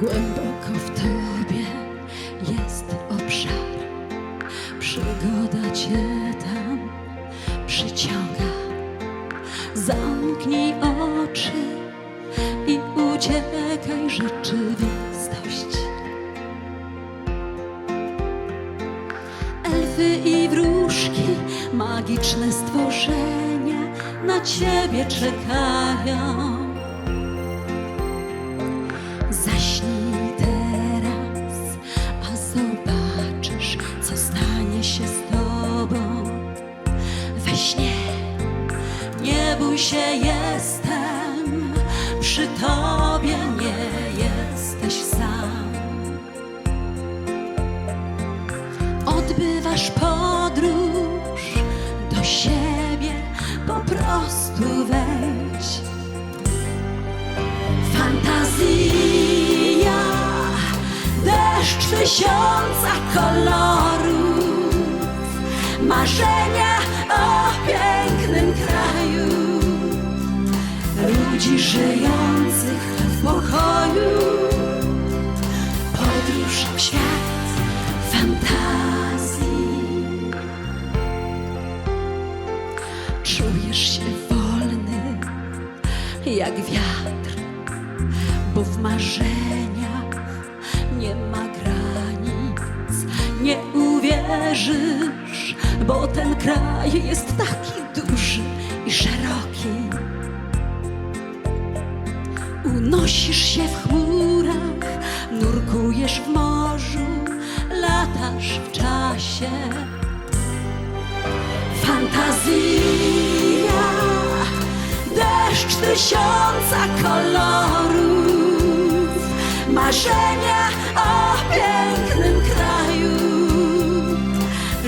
Głęboko w tobie jest obszar, przygoda cię tam przyciąga. Zamknij oczy i uciekaj rzeczywistość. Elfy i wróżki, magiczne stworzenia na ciebie czekają. Jestem przy tobie, nie jesteś sam. Odbywasz podróż do siebie, po prostu wejdź. Fantazja, deszcz tysiąca kolorów, marzenia żyjących w pokoju, podróż w świat fantazji. Czujesz się wolny jak wiatr bo w marzeniach nie ma granic. Nie uwierzysz, bo ten kraj jest taki duży Unosisz się w chmurach, nurkujesz w morzu, latasz w czasie. Fantazja, deszcz tysiąca kolorów, marzenia o pięknym kraju,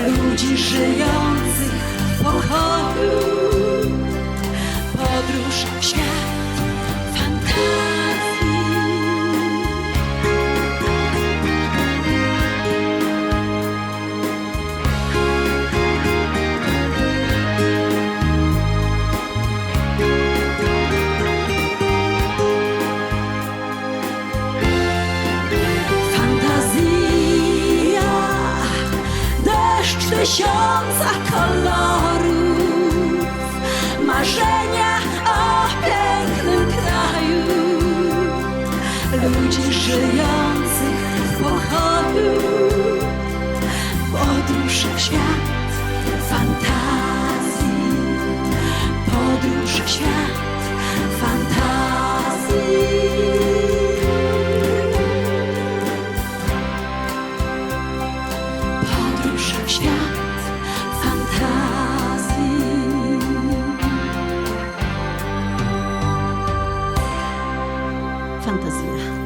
ludzi żyjących tysiąca kolorów, marzenia o pięknym kraju, ludzi żyjących w pokoju, podróż w świat fantazji, podróż w świat fantasia.